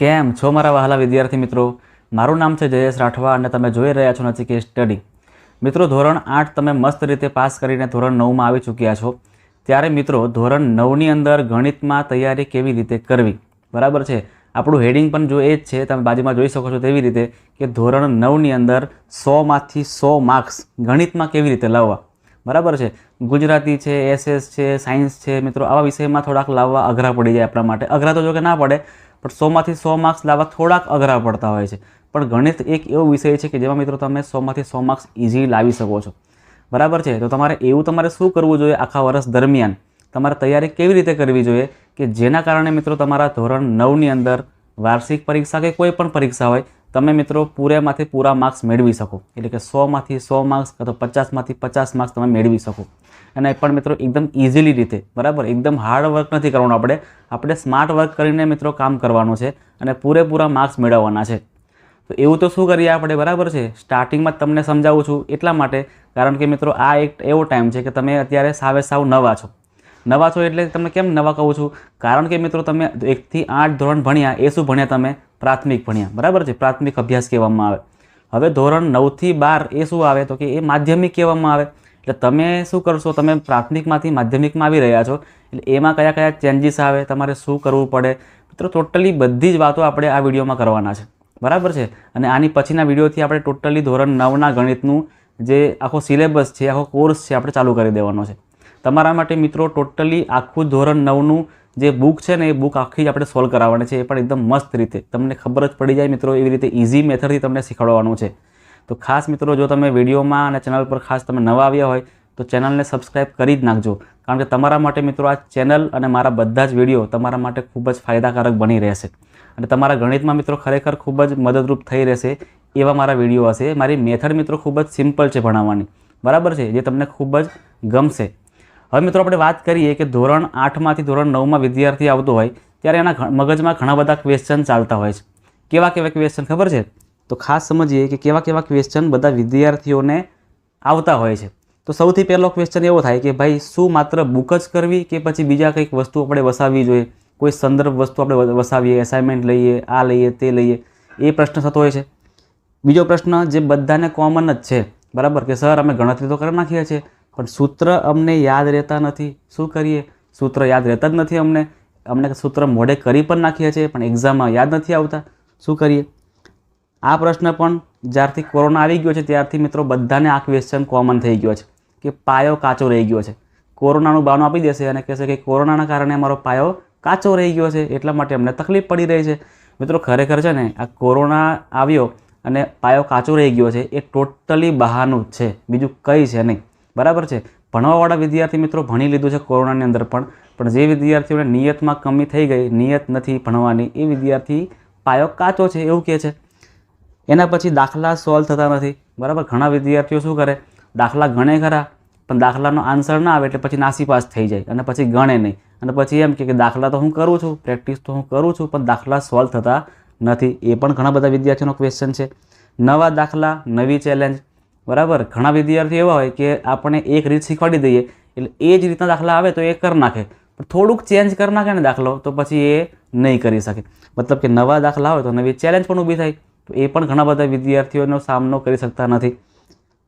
કેમ છો મારા વહાલા વિદ્યાર્થી મિત્રો? મારું નામ છે જયેશ રાઠવા અને તમે જોઈ રહ્યા છો નથી કે સ્ટડી મિત્રો, ધોરણ આઠ તમે મસ્ત રીતે પાસ કરીને ધોરણ નવમાં આવી ચૂક્યા છો. ત્યારે મિત્રો, ધોરણ નવની અંદર ગણિતમાં તૈયારી કેવી રીતે કરવી? બરાબર છે? આપણું હેડિંગ પણ જો એ જ છે, તમે બાજુમાં જોઈ શકો છો તેવી રીતે કે ધોરણ નવની અંદર સોમાંથી સો માર્ક્સ ગણિતમાં કેવી રીતે લાવવા? બરાબર છે? ગુજરાતી છે, એસએસ છે, સાયન્સ છે, મિત્રો, આવા વિષયમાં થોડાક લાવવા અઘરા પડી જાય આપણા માટે. અઘરા તો જો કે ના પડે પણ સોમાંથી સો માર્ક્સ લાવવા થોડાક અઘરા પડતા હોય છે. પણ ગણિત એક એવો વિષય છે કે જેમાં મિત્રો તમે સોમાંથી સો માર્ક્સ ઇઝીલી લાવી શકો છો. બરાબર છે? તો તમારે એવું તમારે શું કરવું જોઈએ આખા વર્ષ દરમિયાન? તમારે તૈયારી કેવી રીતે કરવી જોઈએ કે જેના કારણે મિત્રો તમારા ધોરણ નવની અંદર વાર્ષિક પરીક્ષા કે કોઈ પણ પરીક્ષા હોય, તમે મિત્રો પૂરેમાંથી પૂરા માર્ક્સ મેળવી શકો. એટલે કે સોમાંથી સો માર્ક્સ, કાં તો પચાસમાંથી પચાસ માર્ક્સ તમે મેળવી શકો. અને પણ મિત્રો એકદમ ઇઝીલી રીતે, બરાબર? એકદમ હાર્ડ વર્ક નથી કરવાનું આપણે. આપણે સ્માર્ટ વર્ક કરીને મિત્રો કામ કરવાનું છે અને પૂરેપૂરા માર્ક્સ મેળવવાના છે. તો એવું તો શું કરીએ આપણે? બરાબર છે? સ્ટાર્ટિંગમાં તમને સમજાવું છું એટલા માટે, કારણ કે મિત્રો આ એક એવો ટાઈમ છે કે તમે અત્યારે સાવે સાવ નવા છો. નવા છો એટલે તમને કેમ નવા કહું છું? કારણ કે મિત્રો તમે એકથી આઠ ધોરણ ભણ્યા, એ શું ભણ્યા તમે? પ્રાથમિક ભણ્યા, બરાબર છે? પ્રાથમિક અભ્યાસ કહેવામાં આવે. હવે ધોરણ નવથી બાર એ શું આવે? તો કે એ માધ્યમિક કહેવામાં આવે. એટલે તમે શું કરશો? તમે પ્રાથમિકમાંથી માધ્યમિકમાં આવી રહ્યા છો. એટલે એમાં કયા કયા ચેન્જીસ આવે? તમારે શું કરવું પડે? મિત્રો ટોટલી બધી જ વાતો આપણે આ વિડીયોમાં કરવાના છે. બરાબર છે? અને આની પછીના વિડીયોથી આપણે ટોટલી ધોરણ નવના ગણિતનું જે આખો સિલેબસ છે, આખો કોર્સ છે, આપણે ચાલુ કરી દેવાનો છે. તમારા માટે મિત્રો ટોટલી આખું ધોરણ નવનું જે બુક છે ને, એ બુક આખી જ આપણે સોલ્વ કરાવવાની છે. એ પણ એકદમ મસ્ત રીતે. તમને ખબર જ પડી જાય મિત્રો, એવી રીતે ઇઝી મેથડથી તમને શીખવાડવાનું છે. તો ખાસ મિત્રો જો તમે વિડીયોમાં અને ચેનલ પર ખાસ તમે નવા આવ્યા હોય, તો ચેનલને સબસ્ક્રાઈબ કરી જ નાખજો. કારણ કે તમારા માટે મિત્રો આ ચેનલ અને મારા બધા જ વીડિયો તમારા માટે ખૂબ જ ફાયદાકારક બની રહેશે. અને તમારા ગણિતમાં મિત્રો ખરેખર ખૂબ જ મદદરૂપ થઈ રહેશે એવા મારા વીડિયો હશે. મારી મેથડ મિત્રો ખૂબ જ સિમ્પલ છે ભણાવવાની. બરાબર છે? જે તમને ખૂબ જ ગમશે. હવે મિત્રો આપણે વાત કરીએ કે ધોરણ આઠમાંથી ધોરણ નવમાં વિદ્યાર્થી આવતો હોય, ત્યારે એના મગજમાં ઘણા બધા ક્વેશ્ચન ચાલતા હોય છે. કેવા કેવા ક્વેશ્ચન ખબર છે? તો ખાસ સમજીએ કે કેવા કેવા ક્વેશ્ચન બધા વિદ્યાર્થીઓને આવતા હોય છે. તો સૌથી પહેલો ક્વેશ્ચન એવો થાય કે ભાઈ, શું માત્ર બુક જ કરવી કે પછી બીજા કંઈક વસ્તુ આપણે વસાવવી જોઈએ? કોઈ સંદર્ભ વસ્તુ આપણે વસાવીએ અસાઇનમેન્ટ લઈએ, આ લઈએ, તે લઈએ? એ પ્રશ્ન થતો હોય છે. બીજો પ્રશ્ન, જે બધાને કોમન જ છે, બરાબર? કે સર, અમે ગણતરી તો કરી નાખીએ છીએ, પણ સૂત્ર અમને યાદ રહેતા નથી. શું કરીએ? સૂત્ર યાદ રહેતા જ નથી અમને. અમને સૂત્ર મોઢે કરી પણ નાખીએ છીએ, પણ એક્ઝામમાં યાદ નથી આવતા. શું કરીએ? આ પ્રશ્ન પણ જ્યારથી કોરોના આવી ગયો છે, ત્યારથી મિત્રો બધાને આ ક્વેશ્ચન કોમન થઈ ગયો છે કે પાયો કાચો રહી ગયો છે. કોરોનાનું બાનું આપી દેશે અને કહેશે કે કોરોનાના કારણે અમારો પાયો કાચો રહી ગયો છે, એટલા માટે અમને તકલીફ પડી રહી છે. મિત્રો ખરેખર છે ને, આ કોરોના આવ્યો અને પાયો કાચો રહી ગયો છે, એ ટોટલી બહારનું જ છે, બીજું કંઈ છે નહીં. બરાબર છે? ભણવાવાળા વિદ્યાર્થી મિત્રો ભણી લીધું છે કોરોનાની અંદર પણ પણ જે વિદ્યાર્થીઓને નિયતમાં કમી થઈ ગઈ, નિયત નથી ભણવાની, એ વિદ્યાર્થી પાયો કાચો છે એવું કહે છે. એના પછી દાખલા સોલ્વ થતા નથી. બરાબર? ઘણા વિદ્યાર્થીઓ શું કરે? દાખલા ગણે ખરા, પણ દાખલાનો આન્સર ના આવે એટલે પછી નાસી પાસ થઈ જાય અને પછી ગણે નહીં. અને પછી એમ કે દાખલા તો હું કરું છું પ્રેક્ટિસ તો હું કરું છું, પણ દાખલા સોલ્વ થતા નથી. એ પણ ઘણા બધા વિદ્યાર્થીઓનો ક્વેશ્ચન છે. નવા દાખલા, નવી ચેલેન્જ બરાબર? ઘણા વિદ્યાર્થીઓ એવા હોય કે આપણે એક રીત શીખવાડી દઈએ, એટલે એ જ રીતના દાખલા આવે તો એ કરી નાખે. પણ થોડુંક ચેન્જ કરી નાખે ને દાખલો, તો પછી એ નહીં કરી શકે. મતલબ કે નવા દાખલા હોય તો નવી ચેલેન્જ પણ ઊભી થાય. તો એ પણ ઘણા બધા વિદ્યાર્થીઓનો સામનો કરી શકતા નથી.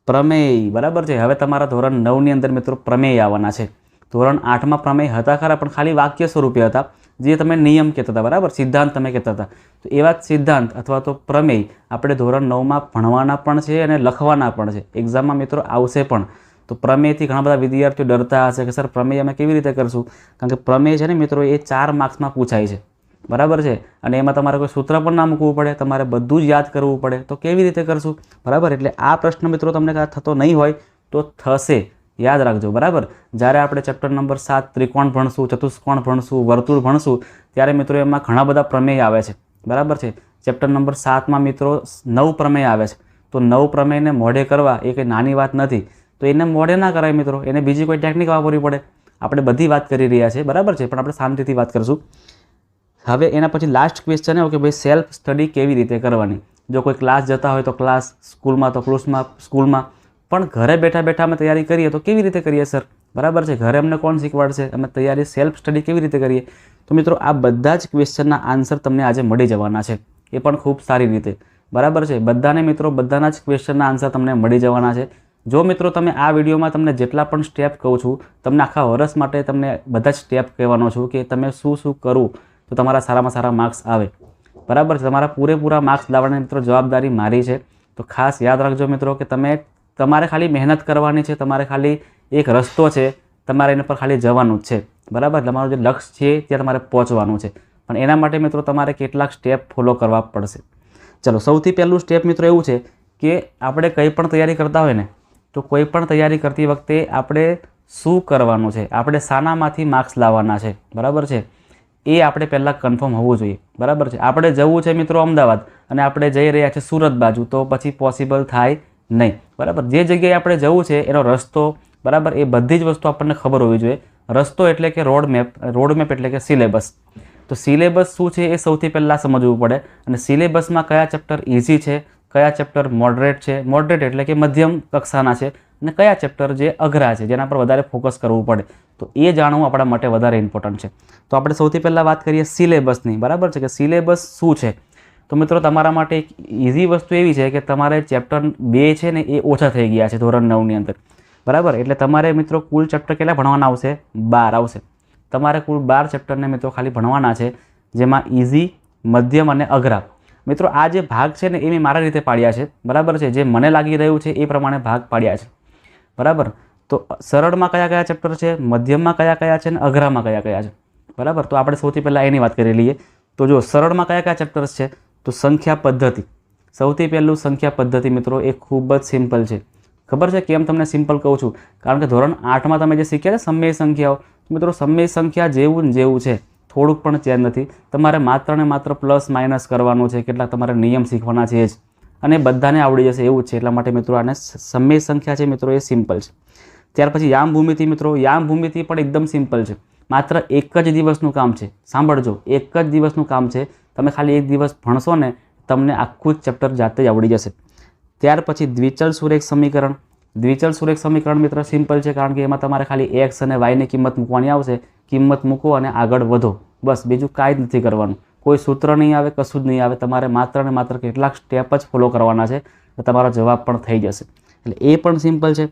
પ્રમેય, બરાબર છે? હવે તમારા ધોરણ નવની અંદર મિત્રો પ્રમેય આવવાના છે. ધોરણ આઠમાં પ્રમેય હતા ખરા, પણ ખાલી વાક્ય સ્વરૂપે હતા, જે તમે નિયમ કહેતા હતા, બરાબર? સિદ્ધાંત તમે કહેતા હતા. તો એવા સિદ્ધાંત અથવા તો પ્રમેય આપણે ધોરણ નવમાં ભણવાના પણ છે અને લખવાના પણ છે. એક્ઝામમાં મિત્રો આવશે પણ. તો પ્રમેયથી ઘણા બધા વિદ્યાર્થીઓ ડરતા હશે કે, સર, પ્રમેય અમે કેવી રીતે કરશું? કારણ કે પ્રમેય છે ને મિત્રો, એ ચાર માર્ક્સમાં પૂછાય છે. બરાબર છે? અને એમાં તમારે કોઈ સૂત્ર પણ ના મૂકવું પડે, તમારે બધું જ યાદ કરવું પડે. તો કેવી રીતે કરશું? બરાબર? એટલે આ પ્રશ્ન મિત્રો તમને થતો નહીં હોય તો થશે. યાદ રાખજો, બરાબર? જ્યારે આપણે ચેપ્ટર નંબર સાત ત્રિકોણ ભણશું, ચતુષ્કોણ ભણશું, વર્તુળ ભણશું, ત્યારે મિત્રો એમાં ઘણા બધા પ્રમેય આવે છે. બરાબર છે? ચેપ્ટર નંબર સાતમાં મિત્રો નવ પ્રમેય આવે છે. તો નવ પ્રમેયને મોઢે કરવા એ કંઈ નાની વાત નથી. તો એને મોઢે ના કરાય મિત્રો. એને બીજી કોઈ ટેકનિક વાપરવી પડે. આપણે બધી વાત કરી રહ્યા છીએ, બરાબર છે? પણ આપણે શાંતિથી વાત કરીશું. હવે એના પછી લાસ્ટ ક્વેશ્ચન એવો કે ભાઈ સેલ્ફ સ્ટડી કેવી રીતે કરવાની? જો કોઈ ક્લાસ જતા હોય તો ક્લાસ સ્કૂલમાં તો ક્લોસમાં સ્કૂલમાં. પણ ઘરે બેઠા બેઠા અમે તૈયારી કરીએ તો કેવી રીતે કરીએ સર બરાબર છે? ઘરે અમને કોણ શીખવાડશે? અમે તૈયારી સેલ્ફ સ્ટડી કેવી રીતે કરીએ? તો મિત્રો આ બધા જ ક્વેશ્ચનના આન્સર તમને આજે મળી જવાના છે. એ પણ ખૂબ સારી રીતે. બરાબર છે? બધાને મિત્રો, બધાના જ ક્વેશ્ચનના આન્સર તમને મળી જવાના છે. જો મિત્રો તમે આ વિડીયોમાં તમને જેટલા પણ સ્ટેપ કહું છું, તમને આખા વર્ષ માટે તમને બધા જ સ્ટેપ કહેવાનો છું કે તમે શું શું કરવું તો તમારા સારામાં સારા માર્ક્સ આવે. બરાબર છે? તમારા પૂરેપૂરા માર્ક્સ લાવવાની મિત્રો જવાબદારી મારી છે. તો ખાસ યાદ રાખજો મિત્રો કે તમે તમારે ખાલી મહેનત કરવાની છે, તમારે ખાલી એક રસ્તો છે, તમારે એના પર ખાલી જવાનું જ છે. બરાબર? તમારું જે લક્ષ્ય છે ત્યાં તમારે પહોંચવાનું છે. પણ એના માટે મિત્રો તમારે કેટલાક સ્ટેપ ફોલો કરવા પડશે. ચલો, સૌથી પહેલું સ્ટેપ મિત્રો એવું છે કે આપણે કંઈ પણ તૈયારી કરતા હોય ને, તો કોઈ પણ તૈયારી કરતી વખતે આપણે શું કરવાનું છે? આપણે શાનામાંથી માર્ક્સ લાવવાના છે. બરાબર છે? એ આપણે પહેલાં કન્ફર્મ હોવું જોઈએ. બરાબર છે? આપણે જવું છે મિત્રો અમદાવાદ અને આપણે જઈ રહ્યા છીએ સુરત બાજુ, તો પછી પોસિબલ થાય નહીં. બરાબર? જે જગ્યાએ આપણે જવું છે, એનો રસ્તો, બરાબર? એ બધી જ વસ્તુ આપણને ખબર હોવી જોઈએ. રસ્તો એટલે કે રોડ મેપ રોડ મેપ એટલે કે સિલેબસ તો સિલેબસ શું છે એ સૌથી પહેલાં સમજવું પડે. અને સિલેબસમાં કયા ચેપ્ટર ઇઝી છે, કયા ચેપ્ટર મોડરેટ છે? મોડરેટ એટલે કે મધ્યમ કક્ષાના છે. અને કયા ચેપ્ટર જે અઘરા છે, જેના પર વધારે ફોકસ કરવું પડે, તો એ જાણવું આપણા માટે વધારે ઇમ્પોર્ટન્ટ છે. તો આપણે સૌથી પહેલાં વાત કરીએ સિલેબસની બરાબર છે કે સિલેબસ શું છે? તો મિત્રો, તમારા માટે એક ઇઝી વસ્તુ એવી છે કે તમારે ચેપ્ટર બે છે ને એ ઓછા થઈ ગયા છે, ધોરણ નવની અંદર. બરાબર? એટલે તમારે મિત્રો કુલ ચેપ્ટર કેટલા ભણવાના આવશે? બાર આવશે. તમારે કુલ બાર ચેપ્ટરને મિત્રો ખાલી ભણવાના છે, જેમાં ઇઝી મધ્યમ અને અઘરા. મિત્રો, આ જે ભાગ છે ને એ મેં મારા રીતે પાડ્યા છે. બરાબર છે? જે મને લાગી રહ્યું છે એ પ્રમાણે ભાગ પાડ્યા છે. બરાબર? તો સરળમાં કયા કયા ચેપ્ટર છે? મધ્યમમાં કયા કયા છે? અને અઘરામાં કયા કયા છે? બરાબર? તો આપણે સૌથી પહેલાં એની વાત કરી લઈએ. તો જો સરળમાં કયા કયા ચેપ્ટર્સ છે? તો સંખ્યા પદ્ધતિ. સૌથી પહેલું સંખ્યા પદ્ધતિ મિત્રો, એ ખૂબ જ સિમ્પલ છે. ખબર છે કેમ તમને સિમ્પલ કહું છું? કારણ કે ધોરણ આઠમાં તમે જે શીખ્યા છે સમય સંખ્યાઓ, મિત્રો સમય સંખ્યા જેવું ને જેવું છે. થોડુંક પણ ચેન્જ નથી. તમારે માત્ર ને માત્ર પ્લસ માઇનસ કરવાનું છે. કેટલાક તમારે નિયમ શીખવાના છે જ. અને બધાને આવડી જશે એવું છે. એટલા માટે મિત્રો આને સમય સંખ્યા છે મિત્રો એ સિમ્પલ છે. ત્યાર પછી યામ ભૂમિતિ મિત્રો યામ ભૂમિતિ પણ એકદમ સિમ્પલ છે. માત્ર એક જ દિવસનું કામ છે. સાંભળજો, એક જ દિવસનું કામ છે. તમે ખાલી એક દિવસ ભણશો ને, તમને આખું જ ચેપ્ટર જાતે જ આવડી જશે. ત્યાર પછી દ્વિચલ સુરેખ સમીકરણ. દ્વિચલ સુરેખ સમીકરણ મિત્ર સિમ્પલ છે કારણ કે એમાં તમારે ખાલી એક્સ અને વાયની કિંમત મૂકવાની આવશે. કિંમત મૂકો અને આગળ વધો. બસ, બીજું કાંઈ જ નથી કરવાનું. કોઈ સૂત્ર નહીં આવે, કશું જ નહીં આવે, તમારે માત્ર ને માત્ર કેટલાક સ્ટેપ જ ફોલો કરવાના છે, તો તમારો જવાબ પણ થઈ જશે. એટલે એ પણ સિમ્પલ છે.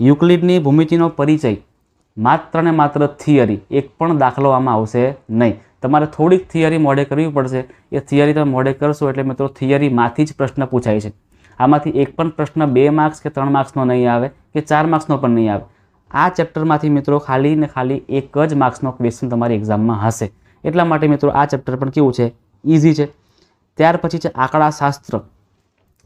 યુક્લિડની ભૂમિતિનો પરિચય માત્ર ને માત્ર થિયરી એક પણ દાખલો આમાં આવશે નહીં. તમારે થોડીક થિયરી મોડે કરવી પડશે. એ થિયરી તમે મોડે કરશો એટલે મિત્રો થિયરીમાંથી જ પ્રશ્ન પૂછાય છે. આમાંથી એક પણ પ્રશ્ન બે માર્ક્સ કે ત્રણ માર્ક્સનો નહીં આવે કે ચાર માર્ક્સનો પણ નહીં આવે. આ ચેપ્ટરમાંથી મિત્રો ખાલી ને ખાલી એક જ માર્ક્સનો ક્વેશ્ચન તમારી એક્ઝામમાં હશે. એટલા માટે મિત્રો આ ચેપ્ટર પણ કેવું છે? ઇઝી છે. ત્યાર પછી છે આંકડાશાસ્ત્ર.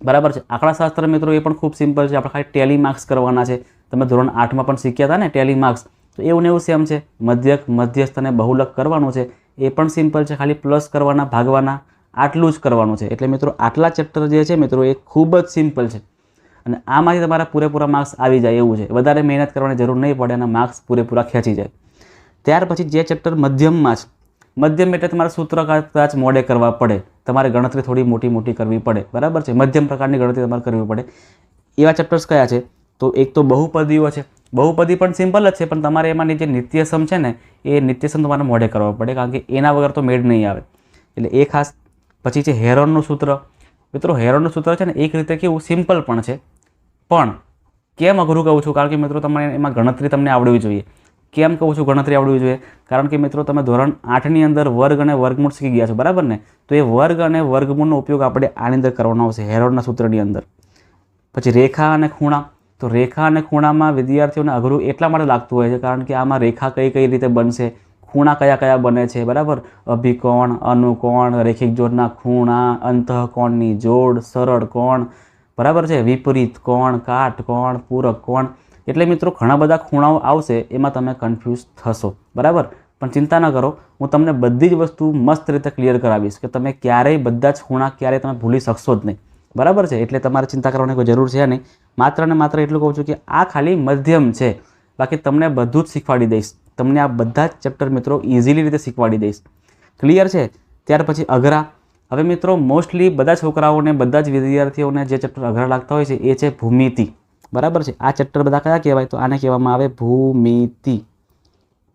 બરાબર છે? આંકડાશાસ્ત્ર મિત્રો એ પણ ખૂબ સિમ્પલ છે. આપણે ખાલી ટેલી માર્ક્સ કરવાના છે. તમે ધોરણ આઠમાં પણ શીખ્યા હતા ને ટેલી માર્ક્સ તો એવું ને એવું સેમ છે. મધ્યક, મધ્યસ્થ અને બહુલક કરવાનું છે. એ પણ સિમ્પલ છે. ખાલી પ્લસ કરવાના, ભાગવાના, આટલું જ કરવાનું છે. એટલે મિત્રો આટલા ચેપ્ટર જે છે મિત્રો એ ખૂબ જ સિમ્પલ છે. અને આમાંથી તમારા પૂરેપૂરા માર્ક્સ આવી જાય એવું છે. વધારે મહેનત કરવાની જરૂર નહીં પડે અને માર્ક્સ પૂરેપૂરા ખેંચી જાય. ત્યાર પછી જે ચેપ્ટર મધ્યમમાં છે મધ્યમ એટલે તમારે સૂત્ર કદાચ મોડે કરવા પડે. તમારે ગણતરી થોડી મોટી મોટી કરવી પડે. બરાબર છે? મધ્યમ પ્રકારની ગણતરી તમારે કરવી પડે. એવા ચેપ્ટર્સ કયા છે? તો એક તો બહુપદીઓ છે. બહુપદી પણ સિમ્પલ જ છે, પણ તમારે એમાંની જે નિત્યસમ છે ને, એ નિત્યસમ તમારે મોડે કરવા પડે, કારણ કે એના વગર તો મેળ નહીં આવે. એટલે એ ખાસ, પછી છે હેરોનનું સૂત્ર. મિત્રો, હેરોનનું સૂત્ર છે ને, એક રીતે કેવું સિમ્પલ પણ છે. પણ, કેમ અઘરું કહું છું? કારણ કે મિત્રો તમને એમાં ગણતરી તમને આવડવી જોઈએ. કેમ કહું છું ગણતરી આવડવી જોઈએ? કારણ કે મિત્રો, તમે ધોરણ આઠની અંદર વર્ગ અને વર્ગમૂળ શીખી ગયા છો, બરાબર ને? તો એ વર્ગ અને વર્ગમૂળનો ઉપયોગ આપણે આની અંદર કરવાનો આવશે, હેરોડના સૂત્રની અંદર. પછી રેખા અને ખૂણા. તો રેખા અને ખૂણામાં વિદ્યાર્થીઓને અઘરું એટલા માટે લાગતું હોય છે, કારણ કે આમાં રેખા કઈ કઈ રીતે બનશે? ખૂણા કયા કયા બને છે, બરાબર? અભિકોણ, અનુકોણ, રેખિક જોડના ખૂણા, અંતઃકોણની જોડ, સરળ કોણ, બરાબર છે? વિપરીત કોણ કાટ કોણ પૂરક કોણ? એટલે મિત્રો ઘણા બધા ખૂણાઓ આવશે, એમાં તમે કન્ફ્યુઝ થશો. બરાબર? પણ ચિંતા ન કરો, હું તમને બધી જ વસ્તુ મસ્ત રીતે ક્લિયર કરાવીશ કે તમે ક્યારેય બધા જ ખૂણા ક્યારેય તમે ભૂલી શકશો જ નહીં. બરાબર છે? એટલે તમારે ચિંતા કરવાની કોઈ જરૂર છે નહીં. માત્ર ને માત્ર એટલું કહું છું કે આ ખાલી મધ્યમ છે. બાકી તમને બધું જ શીખવાડી દઈશ. તમને આ બધા જ ચેપ્ટર મિત્રો ઇઝીલી રીતે શીખવાડી દઈશ. ક્લિયર છે? ત્યાર પછી અઘરા. હવે મિત્રો મોસ્ટલી બધા છોકરાઓને, બધા જ વિદ્યાર્થીઓને જે ચેપ્ટર અઘરા લાગતા હોય છે, એ છે ભૂમિતિ. બરાબર છે? આ ચેપ્ટર બધા કયા કહેવાય? તો આને કહેવામાં આવે ભૂમિતિ.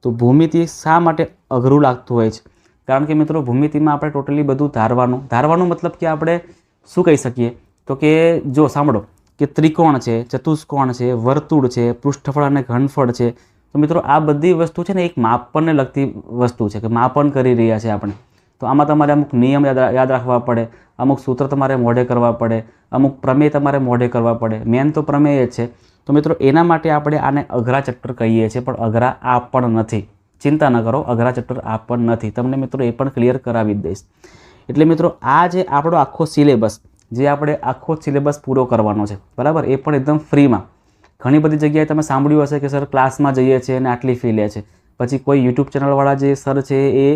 તો ભૂમિતિ શા માટે અઘરું લાગતું હોય છે? કારણ કે મિત્રો, ભૂમિતિમાં આપણે ટોટલી બધું ધારવાનું. ધારવાનું મતલબ કે આપણે શું કહી શકીએ? તો કે જો સાંભળો, કે ત્રિકોણ છે, ચતુષ્કોણ છે, વર્તુળ છે, પૃષ્ઠફળ અને ઘનફળ છે. તો મિત્રો, આ બધી વસ્તુ છે ને એક માપનને લગતી વસ્તુ છે કે માપન કરી રહ્યા છે આપણે. તો આમાં તમારે અમુક નિયમ યાદ યાદ રાખવા પડે. અમુક સૂત્ર તમારે મોઢે કરવા પડે. અમુક પ્રમેય તમારે મોઢે કરવા પડે. મેન તો પ્રમેય જ છે. તો મિત્રો, એના માટે આપણે આને અઘરા ચેપ્ટર કહીએ છીએ, પણ અઘરા આ પણ નથી. ચિંતા ન કરો, અઘરા ચેપ્ટર આ પણ નથી. તમને મિત્રો એ પણ ક્લિયર કરાવી દઈશ. એટલે મિત્રો, આ જે આપણો આખો સિલેબસ જે આપણે આખો સિલેબસ પૂરો કરવાનો છે, બરાબર? એ પણ એકદમ ફ્રીમાં ઘણી બધી જગ્યાએ તમે સાંભળ્યું હશે કે સર ક્લાસમાં જઈએ છીએ અને આટલી ફી લે છે. પછી કોઈ યુટ્યુબ ચેનલવાળા જે સર છે એ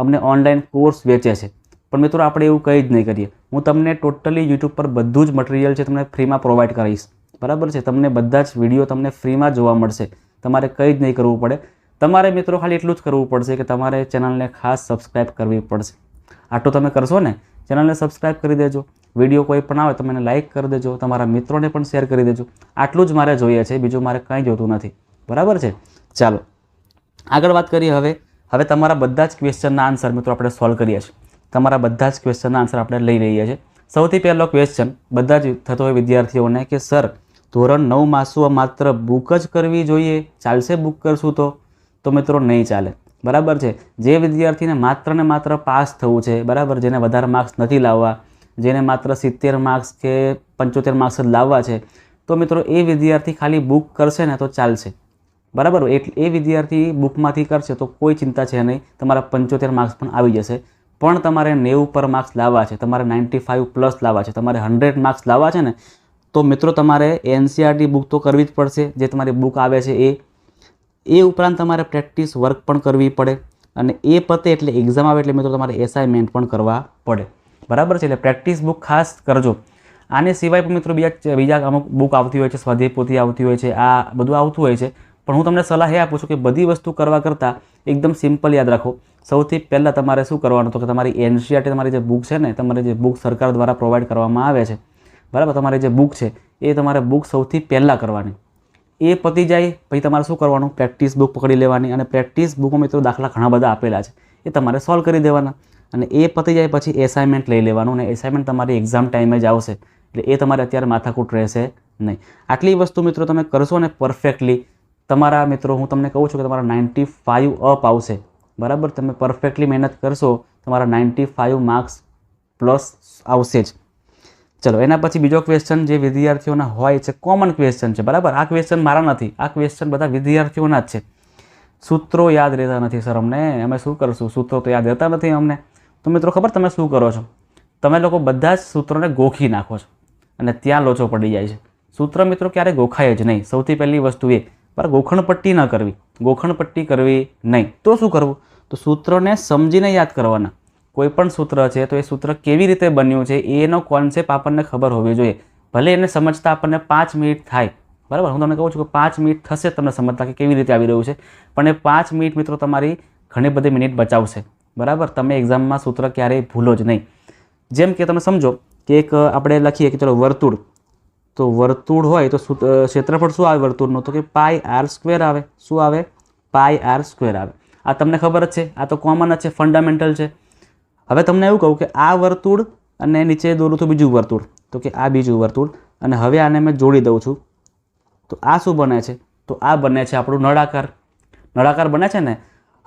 અમને ઓનલાઈન કોર્સ વેચે છે. પણ મિત્રો આપણે એવું કંઈ જ નહીં કરીએ. હું તમને ટોટલી યુટ્યુબ પર બધું જ મટીરિયલ છે તમને ફ્રીમાં પ્રોવાઈડ કરીશ. બરાબર છે? તમને બધા જ વીડિયો તમને ફ્રીમાં જોવા મળશે. તમારે કંઈ જ નહીં કરવું પડે. તમારે મિત્રો ખાલી એટલું જ કરવું પડશે કે તમારે ચેનલને ખાસ સબસ્ક્રાઈબ કરવી પડશે. આટલું તમે કરશો ને, ચેનલને સબસ્ક્રાઈબ કરી દેજો. વીડિયો કોઈ પણ આવે તમે એને લાઇક કરી દેજો. તમારા મિત્રોને પણ શેર કરી દેજો. આટલું જ મારે જોઈએ છે. બીજું મારે કંઈ જોતું નથી. બરાબર છે? ચાલો. આગળ વાત કરીએ હવે. હવે તમારા બધા જ ક્વેશ્ચનના આન્સર મિત્રો આપણે સોલ્વ કરીએ છીએ. તમારા બધા જ ક્વેશ્ચનના આન્સર આપણે લઈ રહ્યા છીએ. સૌથી પહેલો ક્વેશ્ચન બધા જ થતો હોય વિદ્યાર્થીઓને કે, સર, ધોરણ નવ માસું માત્ર બુક જ કરવી જોઈએ? ચાલશે બુક કરશું તો? તો મિત્રો નહીં ચાલે. બરાબર છે? જે વિદ્યાર્થીને માત્ર ને માત્ર પાસ થવું છે, બરાબર, જેને વધારે માર્ક્સ નથી લાવવા, જેને માત્ર સિત્તેર માર્ક્સ કે પંચોતેર માર્ક્સ જ લાવવા છે, તો મિત્રો એ વિદ્યાર્થી ખાલી બુક કરશે ને તો ચાલશે. બરાબર? એટલે એ વિદ્યાર્થી બુકમાંથી કરશે તો કોઈ ચિંતા છે નહીં. તમારા પંચોતેર માર્ક્સ પણ આવી જશે. પણ તમારે નેવું પર માર્ક્સ લાવવા છે. તમારે નાઇન્ટી ફાઇવ પ્લસ લાવવા છે. તમારે હંડ્રેડ માર્ક્સ લાવવા છે ને, તો મિત્રો તમારે એનસીઆરટી બુક તો કરવી જ પડશે. જે તમારી બુક આવે છે એ એ ઉપરાંત તમારે પ્રેક્ટિસ વર્ક પણ કરવી પડે. અને એ પતે એટલે એક્ઝામ આવે એટલે મિત્રો તમારે એસાઇનમેન્ટ પણ કરવા પડે. બરાબર છે? એટલે પ્રેક્ટિસ બુક ખાસ કરજો. આને સિવાય પણ મિત્રો બીજા બીજા અમુક બુક આવતી હોય છે. સ્વાધ્યાય પોથી આવતી હોય છે. આ બધું આવતું હોય છે. પણ હું તમને સલાહ એ આપું છું કે બધી વસ્તુ કરવા કરતાં એકદમ સિમ્પલ યાદ રાખો. સૌથી પહેલાં તમારે શું કરવાનું તો કે તમારી એનસીઆરટી તમારી જે બુક છે ને, તમારી જે બુક સરકાર દ્વારા પ્રોવાઈડ કરવામાં આવે છે, બરાબર? તમારી જે બુક છે, એ તમારે બુક સૌથી પહેલાં કરવાની. એ પતી જાય પછી તમારે શું કરવાનું? પ્રેક્ટિસ બુક પકડી લેવાની અને પ્રેક્ટિસ બુકમાં મિત્રો દાખલા ઘણા બધા આપેલા છે. એ તમારે સોલ્વ કરી દેવાના અને એ પતી જાય પછી એસાઇનમેન્ટ લઈ લેવાનું અને એસાઇનમેન્ટ તમારી એક્ઝામ ટાઈમે જ આવશે. એટલે એ તમારે અત્યારે માથાકૂટ રહેશે નહીં. આટલી વસ્તુ મિત્રો તમે કરશો ને પરફેક્ટલી તમારા મિત્રો, હું તમને કહું છું કે તમારા નાઇન્ટી ફાઇવ અપ આવશે. બરાબર? તમે પરફેક્ટલી મહેનત કરશો, તમારા નાઇન્ટી ફાઇવ માર્ક્સ પ્લસ આવશે જ. ચલો, એના પછી બીજો ક્વેશ્ચન જે વિદ્યાર્થીઓના હોય છે કોમન ક્વેશ્ચન છે. બરાબર? આ ક્વેશ્ચન મારા નથી. આ ક્વેશ્ચન બધા વિદ્યાર્થીઓના જ છે. સૂત્રો યાદ રહેતા નથી સર અમને. અમે શું કરશું? સૂત્રો તો યાદ રહેતા નથી અમને. તો મિત્રો, ખબર તમે શું કરો છો? તમે લોકો બધા જ સૂત્રોને ગોખી નાખો છો અને ત્યાં લોચો પડી જાય છે. સૂત્ર મિત્રો ક્યારે ગોખાય જ નહીં. સૌથી પહેલી વસ્તુ એ પર ગોખણપટ્ટી ન કરવી. ગોખણપટ્ટી કરવી નહીં. તો શું કરવું? તો સૂત્રને સમજીને યાદ કરવાના. કોઈ પણ સૂત્ર છે, તો એ સૂત્ર કેવી રીતે બન્યું છે, એનો કોન્સેપ્ટ આપણને ખબર હોવી જોઈએ. ભલે એને સમજતા આપણને પાંચ મિનિટ થાય. બરાબર? હું તમને કહું છું કે પાંચ મિનિટ થશે તમને સમજતા કે કેવી રીતે આવી રહ્યું છે. પણ એ પાંચ મિનિટ મિત્રો તમારી ઘણી બધી મિનિટ બચાવશે. બરાબર? તમે એક્ઝામમાં સૂત્ર ક્યારેય ભૂલો જ નહીં. જેમ કે તમે સમજો કે એક આપણે લખીએ કે ચલો વર્તુળ. તો વર્તુળ હોય તો ક્ષેત્રફળ શું આવે વર્તુળનું? તો કે પાય આર સ્ક્વેર આવે. શું આવે? પાય આર સ્ક્વેર આવે. આ તમને ખબર જ છે. આ તો કોમન જ છે. ફંડામેન્ટલ છે. હવે તમને એવું કહું કે આ વર્તુળ અને નીચે દોરું તો બીજું વર્તુળ. તો કે આ બીજું વર્તુળ. અને હવે આને મેં જોડી દઉં છું. તો આ શું બને છે? તો આ બને છે આપણું નળાકાર. નળાકાર બને છે ને?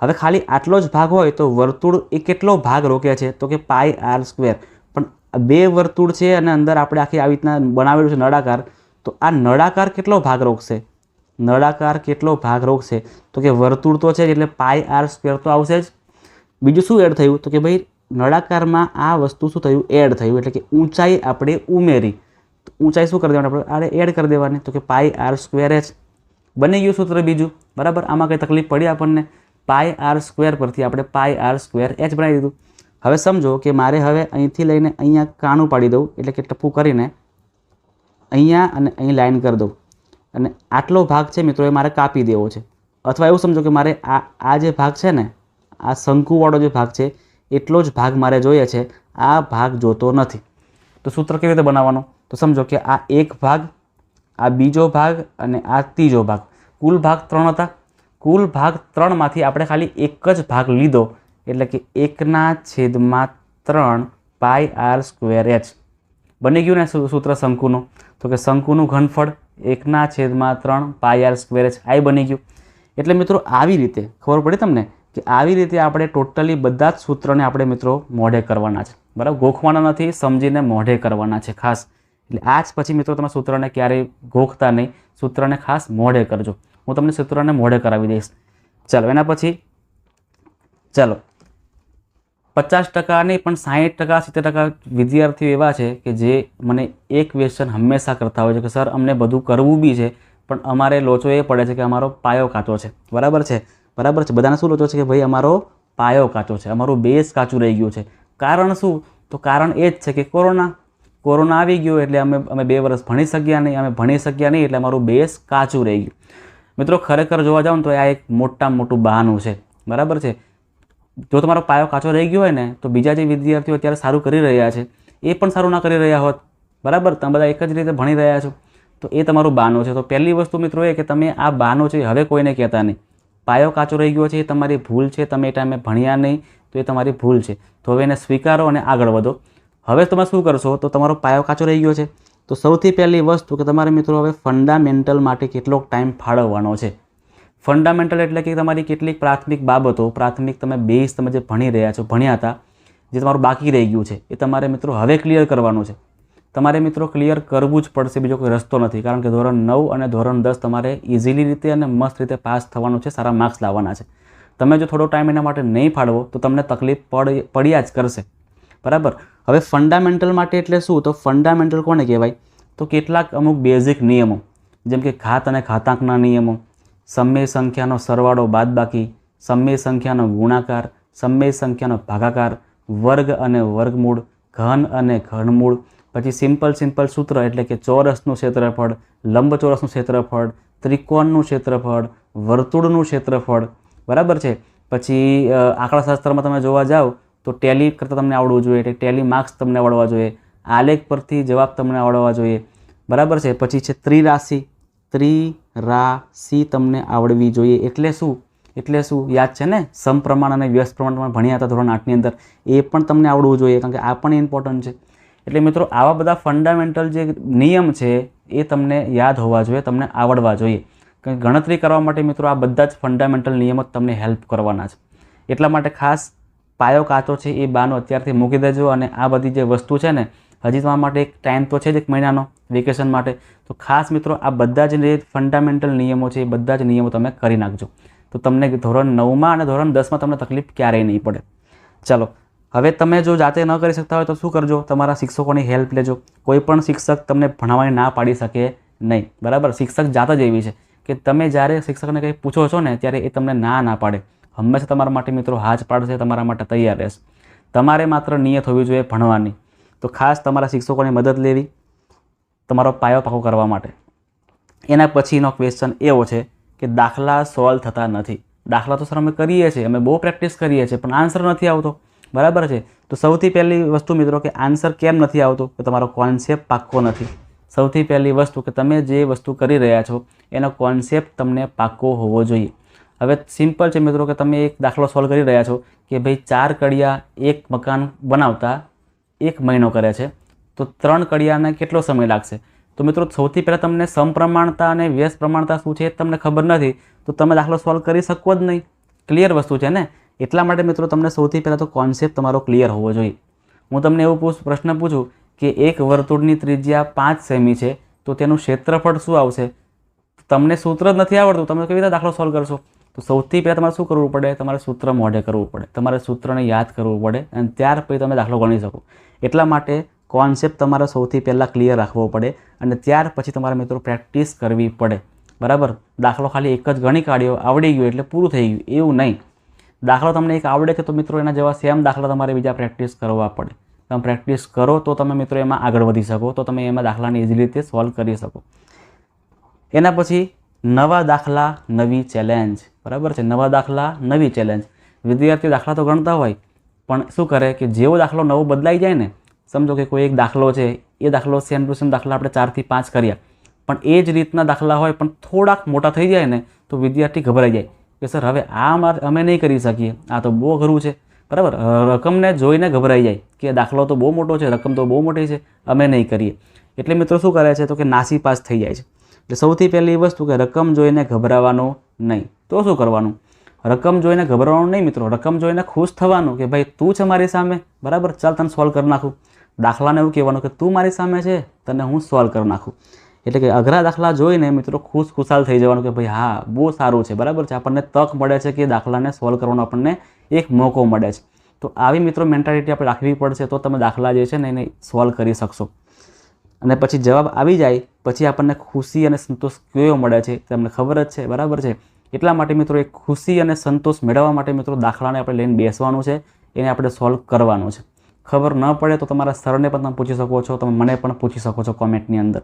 હવે ખાલી આટલો જ ભાગ હોય તો વર્તુળ એ કેટલો ભાગ રોકે છે? તો કે પાય આર સ્ક્વેર પણ બે વર્તુળ છે અને અંદર આપણે આખી આવી રીતના બનાવેલું છે નળાકાર, તો આ નળાકાર કેટલો ભાગ રોકશે? નળાકાર કેટલો ભાગ રોકશે? તો કે વર્તુળ તો છે એટલે પાય આર સ્ક્વેર તો આવશે જ. બીજું શું એડ થયું? તો કે ભાઈ નળાકારમાં આ વસ્તુ શું થયું? એડ થયું, એટલે કે ઊંચાઈ આપણે ઉમેરી. ઊંચાઈ શું કરી દેવાની આપણે? આરે એડ કરી દેવાની. તો કે પાય આર સ્ક્વેર એચ બની ગયું સૂત્ર બીજું. બરાબર? આમાં કંઈ તકલીફ પડી આપણને? પાય આર સ્ક્વેર પરથી આપણે પાય આર સ્ક્વેર એચ બનાવી દીધું. હવે સમજો કે મારે હવે અહીંથી લઈને અહીંયા કાણું પાડી દઉં, એટલે કે ટપ્પું કરીને અહીંયા અને અહીં લાઈન કરી દઉં. અને આટલો ભાગ છે મિત્રો એ મારે કાપી દેવો છે. અથવા એવું સમજો કે મારે આ આ જે ભાગ છે ને, આ શંકુવાળો જે ભાગ છે, એટલો જ ભાગ મારે જોઈએ છે, આ ભાગ જોતો નથી. તો સૂત્ર કેવી રીતે બનાવવાનો? તો સમજો કે આ એક ભાગ, આ બીજો ભાગ અને આ ત્રીજો ભાગ. કુલ ભાગ ત્રણ હતા. કુલ ભાગ ત્રણમાંથી આપણે ખાલી એક જ ભાગ લીધો. એટલે કે એકના છેદમાં ત્રણ પાય આર સ્ક્વેર એચ. બની ગયું ને સૂત્ર શંકુનું? તો કે શંકુનું ઘનફળ એકના છેદમાં ત્રણ પાય આર સ્ક્વેર એચ. આઈ બની ગયું. એટલે મિત્રો આવી રીતે, ખબર પડી તમને કે આવી રીતે આપણે ટોટલી બધા જ સૂત્રને આપણે મિત્રો મોઢે કરવાના છે. બરાબર? ગોખવાના નથી, સમજીને મોઢે કરવાના છે ખાસ. એટલે આ જ પછી મિત્રો તમે સૂત્રને ક્યારેય ગોખતા નહીં. સૂત્રને ખાસ મોઢે કરજો. હું તમને સૂત્રને મોઢે કરાવી દઈશ. ચાલો, એના પછી, ચાલો. પચાસ ટકા નહીં, પણ સાહીઠ ટકા, સિત્તેર ટકા વિદ્યાર્થીઓ એવા છે કે જે મને એક ક્વેશ્ચન હંમેશા કરતા હોય છે કે, સર, અમને બધું કરવું બી છે, પણ અમારે લોચો એ પડે છે કે અમારો પાયો કાચો છે. બરાબર છે? બરાબર છે? બધાને શું લોચો છે કે, ભાઈ, અમારો પાયો કાચો છે, અમારું બેઝ કાચું રહી ગયું છે. કારણ શું? તો કારણ એ જ છે કે કોરોના કોરોના આવી ગયો એટલે અમે અમે બે વર્ષ ભણી શક્યા નહીં, અમે ભણી શક્યા નહીં એટલે અમારું બેઝ કાચું રહી ગયું. મિત્રો, ખરેખર જોવા જાઓ તો આ એક મોટામાં મોટું બહાનું છે. બરાબર છે? જો તમારો પાયો કાચો રહી ગયો હોય ને, તો બીજા જે વિદ્યાર્થીઓ અત્યારે સારું કરી રહ્યા છે, એ પણ સારું ના કરી રહ્યા હોત. બરાબર? તમે બધા એક જ રીતે ભણી રહ્યા છો. તો એ તમારું બાનો છે. તો પહેલી વસ્તુ મિત્રો એ કે તમે આ બાનો છે હવે કોઈને કહેતા નહીં. પાયો કાચો રહી ગયો છે એ તમારી ભૂલ છે, તમે એ ટાઈમે ભણ્યા નહીં, તો એ તમારી ભૂલ છે. તો હવે એને સ્વીકારો અને આગળ વધો. હવે તમે શું કરશો? તો તમારો પાયો કાચો રહી ગયો છે. તો સૌથી પહેલી વસ્તુ કે તમારે મિત્રો હવે ફંડામેન્ટલ માટે કેટલોક ટાઈમ ફાળવવાનો છે. ફંડામેન્ટલ એટલે કે તમારી કેટલીક પ્રાથમિક બાબતો, પ્રાથમિક તમે બેઝ તમે જે ભણી રહ્યા છો, ભણ્યા હતા, જે તમારું બાકી રહી ગયું છે, એ તમારે મિત્રો હવે ક્લિયર કરવાનું છે. તમારે મિત્રો ક્લિયર કરવું જ પડશે, બીજો કોઈ રસ્તો નથી, કારણ કે ધોરણ નવ અને ધોરણ દસ તમારે ઇઝીલી રીતે અને મસ્ત રીતે પાસ થવાનું છે, સારા માર્ક્સ લાવવાના છે. તમે જો થોડો ટાઈમ એના માટે નહીં ફાળવો, તો તમને તકલીફ પડ, પડ્યા જ કરશે. બરાબર? હવે ફંડામેન્ટલ માટે એટલે શું? તો ફંડામેન્ટલ કોને કહેવાય? તો કેટલાક અમુક બેઝિક નિયમો, જેમ કે ખાત અને ખાતાંકના નિયમો સમય સંખ્યાનો સરવાળો બાદબાકી, સમય સંખ્યાનો ગુણાકાર, સમય સંખ્યાનો ભાગાકાર, વર્ગ અને વર્ગમૂળ, ઘન અને ઘનમૂળ. પછી સિમ્પલ સિમ્પલ સૂત્ર એટલે કે ચોરસનું ક્ષેત્રફળ, લંબચોરસનું ક્ષેત્રફળ, ત્રિકોણનું ક્ષેત્રફળ, વર્તુળનું ક્ષેત્રફળ. બરાબર છે? પછી આંકડાશાસ્ત્રમાં તમે જોવા જાઓ તો ટેલી કરતાં તમને આવડવું જોઈએ, એટલે ટેલી માર્ક્સ તમને આવડવા જોઈએ, આલેખ પરથી જવાબ તમને આવડવા જોઈએ. બરાબર છે? પછી છે ત્રિરાશિ. ત્રિરાશિ તમને આવડવી જોઈએ. એટલે શું? એટલે શું? યાદ છે ને? સમપ્રમાણ અને વ્યસ્ત પ્રમાણ તમે ભણ્યા હતા ધોરણ આઠની અંદર. એ પણ તમને આવડવું જોઈએ, કારણ કે આ પણ ઇમ્પોર્ટન્ટ છે. એટલે મિત્રો, આવા બધા ફંડામેન્ટલ જે નિયમ છે, એ તમને યાદ હોવા જોઈએ, તમને આવડવા જોઈએ. કારણ કે ગણતરી કરવા માટે મિત્રો, આ બધા જ ફંડામેન્ટલ નિયમો તમને હેલ્પ કરવાના છે. એટલા માટે ખાસ પાયો કાચો છે એ બાનો અત્યારથી મૂકી દેજો અને આ બધી જે વસ્તુ છે ને હજી તમારા માટે એક ટાઈમ તો છે જ એક મહિનાનો વેકેશન માટે. તો ખાસ મિત્રો, આ બધા જ ફંડામેન્ટલ નિયમો છે, એ બધા જ નિયમો તમે કરી નાખજો. તો તમને ધોરણ નવમાં અને ધોરણ દસમાં તમને તકલીફ ક્યારેય નહીં પડે. ચાલો, હવે તમે જો જાતે ન કરી શકતા હોય તો શું કરજો? તમારા શિક્ષકોની હેલ્પ લેજો. કોઈ પણ શિક્ષક તમને ભણાવવાની ના પાડી શકે નહીં. બરાબર? શિક્ષક જાત જ એવી છે કે તમે જ્યારે શિક્ષકને કંઈ પૂછો છો ને, ત્યારે એ તમને ના ના પાડે. હંમેશા તમારા માટે મિત્રો હાજ પાડશે, તમારા માટે તૈયાર રહેશે. તમારે માત્ર નિયત હોવી જોઈએ ભણવાની. તો ખાસ તમારા શિક્ષકોની મદદ લેવી, તમારો પાયો પાકો કરવા માટે. એના પછીનો ક્વેશ્ચન એવો છે કે દાખલા સોલ્વ થતા નથી. દાખલા તો સર અમે કરીએ છીએ, અમે બહુ પ્રેક્ટિસ કરીએ છીએ, પણ આન્સર નથી આવતો. બરાબર છે? તો સૌથી પહેલી વસ્તુ મિત્રો કે આન્સર કેમ નથી આવતો? કે તમારો કોન્સેપ્ટ પાક્કો નથી. સૌથી પહેલી વસ્તુ કે તમે જે વસ્તુ કરી રહ્યા છો, એનો કોન્સેપ્ટ તમને પાક્કો હોવો જોઈએ. હવે સિમ્પલ છે મિત્રો કે તમે એક દાખલો સોલ્વ કરી રહ્યા છો કે ભાઈ ચાર કડિયા એક મકાન બનાવતા એક મહિનો કરે છે, તો ત્રણ કડિયાને કેટલો સમય લાગશે? તો મિત્રો, સૌથી પહેલાં તમને સમપ્રમાણતા અને વ્યસ્ત પ્રમાણતા શું છે એ તમને ખબર નથી, તો તમે દાખલો સોલ્વ કરી શકો જ નહીં. ક્લિયર વસ્તુ છે ને? એટલા માટે મિત્રો, તમને સૌથી પહેલાં તો કોન્સેપ્ટ તમારો ક્લિયર હોવો જોઈએ. હું તમને એવું પૂછ, પ્રશ્ન પૂછું કે એક વર્તુળની ત્રિજ્યા પાંચ સેમી છે, તો તેનું ક્ષેત્રફળ શું આવશે? તમને સૂત્ર જ નથી આવડતું, તમે કેવી રીતે દાખલો સોલ્વ કરશો? તો સૌથી પહેલાં તમારે શું કરવું પડે? તમારે સૂત્ર મોઢે કરવું પડે. તમારે સૂત્રને યાદ કરવું પડે અને ત્યાર પછી તમે દાખલો ગણી શકો. એટલા માટે કોન્સેપ્ટ તમારે સૌથી પહેલાં ક્લિયર રાખવો પડે અને ત્યાર પછી તમારા મિત્રો પ્રેક્ટિસ કરવી પડે. બરાબર? દાખલો ખાલી એક જ ગણી કાઢ્યો, આવડી ગયો એટલે પૂરું થઈ ગયું. એવું નહીં. દાખલો તમને એક આવડે છે તો મિત્રો એના જેવા સેમ દાખલા તમારે બીજા પ્રેક્ટિસ કરવા પડે. તમે પ્રેક્ટિસ કરો તો તમે મિત્રો એમાં આગળ વધી શકો, તો તમે એમાં દાખલાને ઇઝીલી રીતે સોલ્વ કરી શકો. એના પછી નવા દાખલા, નવી ચેલેન્જ બરાબર છે? નવા દાખલા, નવી ચેલેન્જ વિદ્યાર્થીઓ દાખલા તો ગણતા હોય પણ શું કરે કે જેવો દાખલો નવો બદલાઈ જાય ને, સમજો કે કોઈ એક દાખલો છે, એ દાખલો સેમ ટુ સેમ દાખલા આપણે ચારથી પાંચ કર્યા. પણ એ જ રીતના દાખલા હોય, પણ થોડાક મોટા થઈ જાય ને, તો વિદ્યાર્થી ગભરાઈ જાય કે સર, હવે આ અમે નહીં કરી શકીએ. આ તો બહુ અઘરું છે. બરાબર? રકમને જોઈને ગભરાઈ જાય કે દાખલો તો બહુ મોટો છે, રકમ તો બહુ મોટી છે, અમે નહીં કરીએ. એટલે મિત્રો શું કરે છે તો કે નાસી પાસ થઈ જાય છે. એટલે સૌથી પહેલી વસ્તુ કે રકમ જોઈને ગભરાવાનું નહીં. તો શું કરવાનું? રકમ જોઈને ગભરાવાનું નહીં મિત્રો, રકમ જોઈને ખુશ થવાનું કે ભાઈ તું છે મારી સામે? બરાબર, ચાલ તને સોલ્વ કરી નાખું. દાખલાને એવું કહેવાનું કે તું મારી સામે છે, તને હું સોલ્વ કરી નાખું. એટલે કે અઘરા દાખલા જોઈને મિત્રો ખુશ ખુશાલ થઈ જવાનું કે ભાઈ હા, બહુ સારું છે, બરાબર છે. આપણને તક મળે છે કે દાખલાને સોલ્વ કરવાનો આપણને એક મોકો મળે છે. તો આવી મિત્રો મેન્ટાલિટી આપણે રાખવી પડશે તો તમે દાખલા જે છે ને એને સોલ્વ કરી શકશો. અને પછી જવાબ આવી જાય, પછી આપણને ખુશી અને સંતોષ કયો મળે છે, તમને ખબર જ છે, બરાબર છે. એટલા માટે મિત્રો એક ખુશી અને સંતોષ મેળવવા માટે મિત્રો દાખલાને આપણે લઈને બેસવાનું છે, એને આપણે સોલ્વ કરવાનું છે. ખબર ન પડે તો તમારા સરને પણ તમે પૂછી શકો છો, તમે મને પણ પૂછી શકો છો કોમેન્ટની અંદર.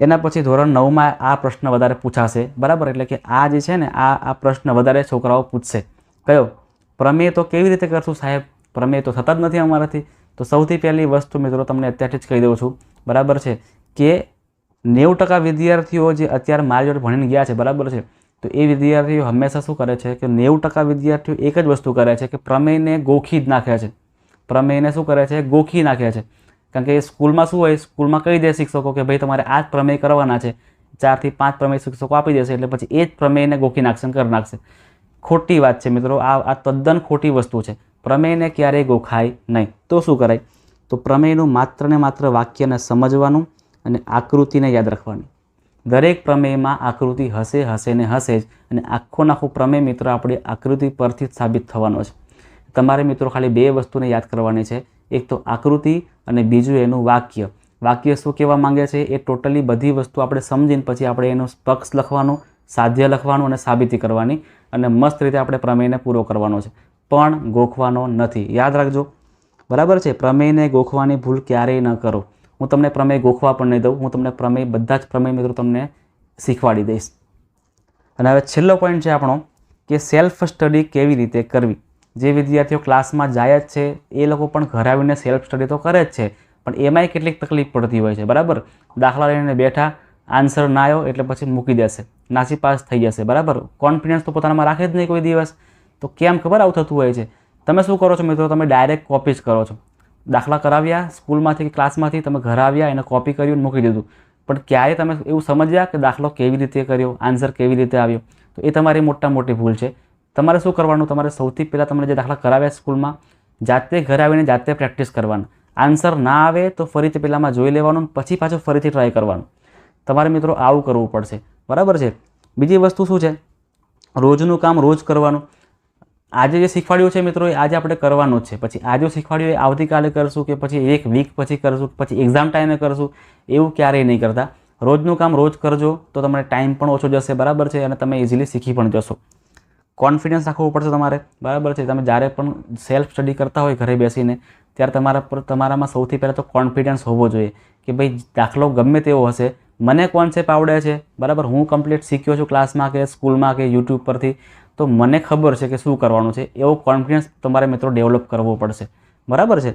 એના પછી ધોરણ નવમાં આ પ્રશ્ન વધારે પૂછાશે, બરાબર? એટલે કે આ જે છે ને, આ આ પ્રશ્ન વધારે છોકરાઓ પૂછશે. કયો? પ્રમેય તો કેવી રીતે કરશું સાહેબ? પ્રમેય તો થતા જ નથી અમારાથી. તો સૌથી પહેલી વસ્તુ મિત્રો તમને અત્યારથી જ કહી દઉં છું. બરાબર છે? કે નેવું ટકા વિદ્યાર્થીઓ જે અત્યારે મારી જોડે ભણીને ગયા છે, બરાબર છે? તો એ વિદ્યાર્થીઓ હંમેશા શું કરે છે કે નેવું ટકા વિદ્યાર્થીઓ એક જ વસ્તુ કરે છે કે પ્રમેયને ગોખી જ નાખે છે. પ્રમેયને શું કરે છે? ગોખી નાખે છે. કારણ કે સ્કૂલમાં શું હોય? સ્કૂલમાં કહી દે શિક્ષકો કે ભાઈ, તમારે આ જ પ્રમેય કરવાના છે. ચારથી પાંચ પ્રમેય શિક્ષકો આપી દેશે, એટલે પછી એ જ પ્રમેયને ગોખી નાખશે કરી નાખશે. ખોટી વાત છે મિત્રો. આ આ તદ્દન ખોટી વસ્તુ છે. પ્રમેયને ક્યારેય ગોખાય નહીં. તો શું કરાય? તો પ્રમેયનું માત્ર ને માત્ર વાક્યને સમજવાનું અને આકૃતિને યાદ રાખવાની. દરેક પ્રમેયમાં આકૃતિ હશે હશે ને હશે જ અને આખો નાખો પ્રમેય મિત્રો આપણી આકૃતિ પરથી સાબિત થવાનો છે. તમારે મિત્રો ખાલી બે વસ્તુને યાદ કરવાની છે. એક તો આકૃતિ અને બીજું એનું વાક્ય. વાક્ય શું કહેવા માંગે છે? એ ટોટલી બધી વસ્તુ આપણે સમજીને પછી આપણે એનો પક્ષ લખવાનું, સાધ્ય લખવાનું અને સાબિતી કરવાની અને મસ્ત રીતે આપણે પ્રમેયને પૂરો કરવાનો છે. પણ ગોખવાનો નથી. યાદ રાખજો. બરાબર છે? પ્રમેયને ગોખવાની ભૂલ ક્યારેય ન કરો. હું તમને પ્રમેય ગોખવા પણ નહીં દઉં. હું તમને પ્રમેય, બધા જ પ્રમેય મિત્રો તમને શીખવાડી દઈશ. અને હવે છેલ્લો પોઈન્ટ છે આપણો કે સેલ્ફ સ્ટડી કેવી રીતે કરવી? જે વિદ્યાર્થીઓ ક્લાસમાં જાય જ છે, એ લોકો પણ ઘરે આવીને સેલ્ફ સ્ટડી તો કરે જ છે, પણ એમાંય કેટલીક તકલીફ પડતી હોય છે, બરાબર? દાખલા લઈને બેઠા આન્સર ના આવ્યો એટલે પછી મૂકી દેશે. નાસી પાસ થઈ જશે, બરાબર? કોન્ફિડન્સ તો પોતાનામાં રાખે જ નહીં કોઈ દિવસ. તો કેમ ખબર આવું થતું હોય છે? તમે શું કરો છો મિત્રો? તમે ડાયરેક્ટ કોપી જ કરો છો. દાખલા કરાવ્યા, સ્કૂલમાંથી કે ક્લાસમાંથી તમે ઘરે આવ્યા, એને કોપી કર્યું મૂકી દીધું. પણ ક્યારે તમે એવું સમજ્યા કે દાખલો કેવી રીતે કર્યો આન્સર કેવી રીતે આવ્યો? તો એ તમારી મોટા મોટી ભૂલ છે. તમારે શું કરવાનું? તમારે સૌથી પહેલાં તમને જે દાખલા કરાવ્યા સ્કૂલમાં, જાતે ઘરે આવીને જાતે પ્રેક્ટિસ કરવાનું. આન્સર ના આવે તો ફરીથી પહેલાંમાં જોઈ લેવાનું પછી પાછું ફરીથી ટ્રાય કરવાનું. તમારે મિત્રો આવું કરવું પડશે. બરાબર છે? બીજી વસ્તુ શું છે? રોજનું કામ રોજ કરવાનું. આજે જે શીખવાડ્યું છે મિત્રો, એ આજે આપણે કરવાનું છે. પછી આજે શીખવાડ્યું એ આવતીકાલે કરશું કે પછી એક વીક પછી કરશું, પછી એક્ઝામ ટાઈમે કરશું, એવું ક્યારેય નહીં કરતા. રોજનું કામ રોજ કરજો, તો તમને ટાઈમ પણ ઓછો જશે, બરાબર છે? અને તમે ઇઝીલી શીખી પણ જશો. કોન્ફિડન્સ રાખવું પડશે તમારે, બરાબર છે? તમે જ્યારે પણ સેલ્ફ સ્ટડી કરતા હોય ઘરે બેસીને, ત્યારે તમારા પર, તમારામાં સૌથી પહેલાં તો કોન્ફિડન્સ હોવો જોઈએ કે ભાઈ, દાખલો ગમે તેવો હશે, મને કોન્સેપ્ટ આવડે છે, બરાબર? હું કમ્પ્લીટ શીખ્યો છું ક્લાસમાં કે સ્કૂલમાં કે યુટ્યુબ પરથી તો મને ખબર છે કે શું કરવાનું છે. એવો કોન્ફિડન્સ તમારે મિત્રો ડેવલપ કરવો પડશે. બરાબર છે?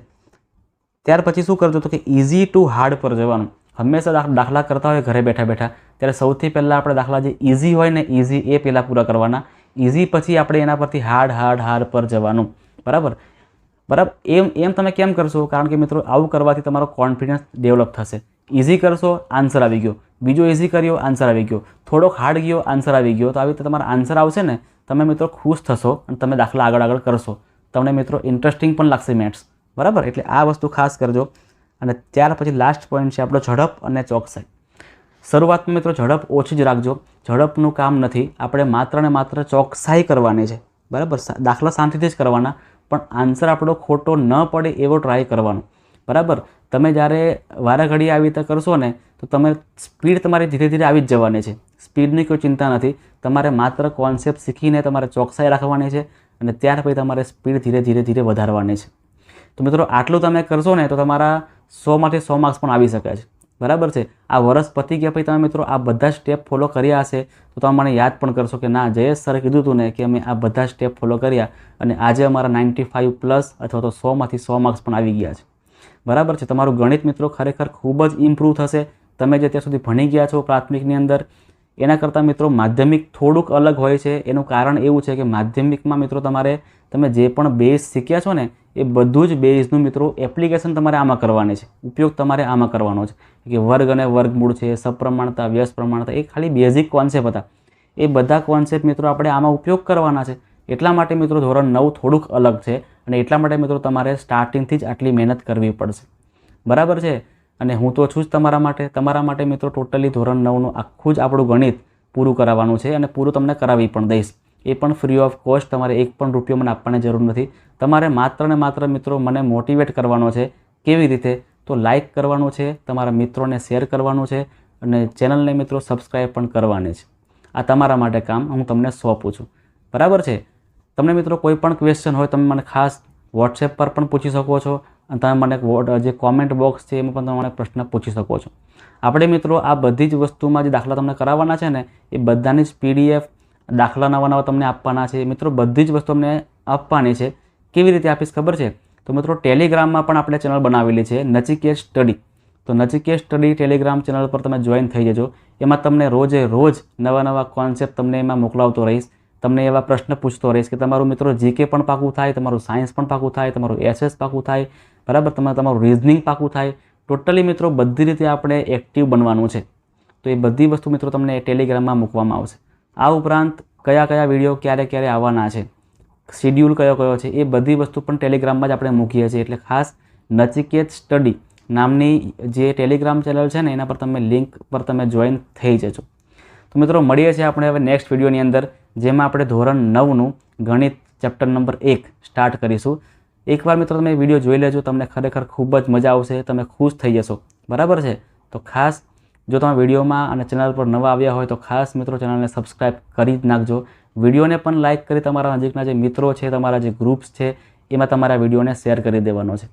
ત્યાર પછી શું કરજો તો કે ઇઝી ટુ હાર્ડ પર જવાનું. હંમેશા દાખ- દાખલા કરતા હોય ઘરે બેઠા બેઠા. ત્યારે સૌથી પહેલાં આપણે દાખલા જે ઇઝી હોય ને ઇઝી એ પહેલાં પૂરા કરવાના. ઇઝી પછી આપણે એના પરથી હાર્ડ હાર્ડ હાર્ડ પર જવાનું. બરાબર? બરાબર એમ એમ તમે કેમ કરશો? કારણ કે મિત્રો આવું કરવાથી તમારો કોન્ફિડન્સ ડેવલપ થશે. ઇઝી કરશો આન્સર આવી ગયો. બીજો ઇઝી કર્યો આન્સર આવી ગયો. થોડોક હાર્ડ ગયો આન્સર આવી ગયો. તો આવી રીતે તમારો આન્સર આવશે ને? તમે મિત્રો ખુશ થશો અને તમે દાખલા આગળ આગળ કરશો. તમને મિત્રો ઇન્ટરેસ્ટિંગ પણ લાગશે મેથ્સ બરાબર? એટલે આ વસ્તુ ખાસ કરજો. અને ત્યાર પછી લાસ્ટ પોઈન્ટ છે આપણો ઝડપ અને ચોકસાઈ. શરૂઆતમાં મિત્રો ઝડપ ઓછી જ રાખજો. ઝડપનું કામ નથી. આપણે માત્ર ને માત્ર ચોકસાઈ કરવાની છે. બરાબર? દાખલા શાંતિથી જ કરવાના. પણ આન્સર આપણો ખોટો ન પડે એવો ટ્રાય કરવાનો. બરાબર? તમે જ્યારે વારા ઘડી આવી રીતે કરશો ને, તો તમે સ્પીડ તમારી ધીરે ધીરે આવી જ જવાની છે. સ્પીડની કોઈ ચિંતા નથી. તમારે માત્ર કોન્સેપ્ટ શીખીને તમારે ચોકસાઈ રાખવાની છે અને ત્યાર પછી તમારે સ્પીડ ધીરે ધીરે ધીરે વધારવાની છે. તો મિત્રો, આટલું તમે કરશો ને તો તમારા સોમાંથી સો માર્ક્સ પણ આવી શકે છે. બરાબર છે? આ વર્ષ પતી ગયા પછી તમે મિત્રો આ બધા સ્ટેપ ફોલો કર્યા હશે તો તમે મને યાદ પણ કરશો કે ના, જયેશ સરે કીધું હતું ને કે અમે આ બધા સ્ટેપ ફોલો કર્યા અને આજે અમારા નાઇન્ટી ફાઇવ પ્લસ અથવા તો સોમાંથી સો માર્ક્સ પણ આવી ગયા છે. બરાબર છે? તમારું ગણિત મિત્રો ખરેખર ખૂબ જ ઇમ્પ્રૂવ થશે. તમે જે અત્યાર સુધી ભણી ગયા છો પ્રાથમિકની અંદર એના કરતાં મિત્રો માધ્યમિક થોડુંક અલગ હોય છે. એનું કારણ એવું છે કે માધ્યમિકમાં મિત્રો તમારે તમે જે પણ બેઝ શીખ્યા છો ને, એ બધું જ બેઝનું મિત્રો એપ્લિકેશન તમારે આમાં કરવાની છે. ઉપયોગ તમારે આમાં કરવાનો છે. કે વર્ગ અને વર્ગમૂળ છે, સપ્રમાણતા વ્યસ્ત પ્રમાણતા એ ખાલી બેઝિક કોન્સેપ્ટ હતા. એ બધા કોન્સેપ્ટ મિત્રો આપણે આમાં ઉપયોગ કરવાના છે. એટલા માટે મિત્રો ધોરણ નવ થોડુંક અલગ છે અને એટલા માટે મિત્રો તમારે સ્ટાર્ટિંગથી જ આટલી મહેનત કરવી પડશે. બરાબર છે? અને હું તો છું જ તમારા માટે. તમારા માટે મિત્રો ટોટલી ધોરણ નવનું આખું જ આપણું ગણિત પૂરું કરાવવાનું છે અને પૂરું તમને કરાવી પણ દઈશ. એ પણ ફ્રી ઓફ કોસ્ટ તમારે એક પણ રૂપિયો મને આપવાની જરૂર નથી. તમારે માત્ર ને માત્ર મિત્રો મને મોટિવેટ કરવાનો છે કેવી રીતે? તો લાઇક કરવાનું છે, તમારા મિત્રોને શેર કરવાનું છે અને ચેનલને મિત્રો સબસ્ક્રાઈબ પણ કરવાની છે. આ તમારા માટે કામ. હું તમને સોંપું છું બરાબર છે? તમને મિત્રો કોઈ પણ ક્વેશ્ચન હોય, તમે મને ખાસ વોટ્સએપ પર પણ પૂછી શકો છો. અને તમે મને જે કોમેન્ટ બોક્સ છે, એમાં પણ તમે મને પ્રશ્ન પૂછી શકો છો. આપણે મિત્રો આ બધી જ વસ્તુમાં જે દાખલા તમને કરાવવાના છે ને, એ બધાની જ પીડીએફ દાખલા નવા નવા તમને આપવાના છે. મિત્રો, બધી જ વસ્તુ અમને આપવાની છે. કેવી રીતે આપીશ ખબર છે? તો મિત્રો ટેલિગ્રામમાં પણ આપણે ચેનલ બનાવેલી છે, નચિકેત સ્ટડી તો નચિકેત સ્ટડી ટેલિગ્રામ ચેનલ પર તમે જોઈન થઈ જજો. એમાં તમને રોજે રોજ નવા નવા કોન્સેપ્ટ તમને એમાં મોકલાવતો રહીશ. તમને એવા પ્રશ્ન પૂછતો રહીશ કે તમારું મિત્રો જીકે પણ પાકું થાય, તમારું સાયન્સ પણ પાકું થાય, તમારું એસએસ પાકું થાય બરાબર? તમારે તમારું રિઝનિંગ પાકું થાય. ટોટલી મિત્રો, બધી રીતે આપણે એક્ટિવ બનવાનું છે. તો એ બધી વસ્તુ મિત્રો તમને ટેલિગ્રામમાં મૂકવામાં આવશે. આ ઉપરાંત કયા કયા વીડિયો ક્યારે ક્યારે આવવાના છે? શિડ્યુલ કયો કયો છે? એ બધી વસ્તુ પણ ટેલિગ્રામમાં જ આપણે મૂકીએ છીએ. એટલે ખાસ નચિકેત સ્ટડી નામની જે ટેલિગ્રામ ચેનલ છે ને, એના પર તમે લિંક પર તમે જોઈન થઈ જજો. તો મિત્રો, મળીએ છીએ આપણે હવે નેક્સ્ટ વિડીયોની અંદર, જેમાં આપણે ધોરણ નવનું ગણિત ચેપ્ટર નંબર એક સ્ટાર્ટ કરીશું. એકવાર મિત્રો તમે વીડિયો જોઈ લેજો, તમને ખરેખર ખૂબ જ મજા આવશે, તમે ખુશ થઈ જશો. બરાબર છે? તો ખાસ જો તમે વિડીયોમાં અને ચેનલ પર નવા આવ્યા હોય તો ખાસ મિત્રો ચેનલને સબસ્ક્રાઈબ કરી જ નાખજો. વિડીયોને પણ લાઇક કરી તમારા નજીકના જે મિત્રો છે, તમારા જે ગ્રુપ્સ છે, એમાં તમારા વિડીયોને શેર કરી દેવાનો છે.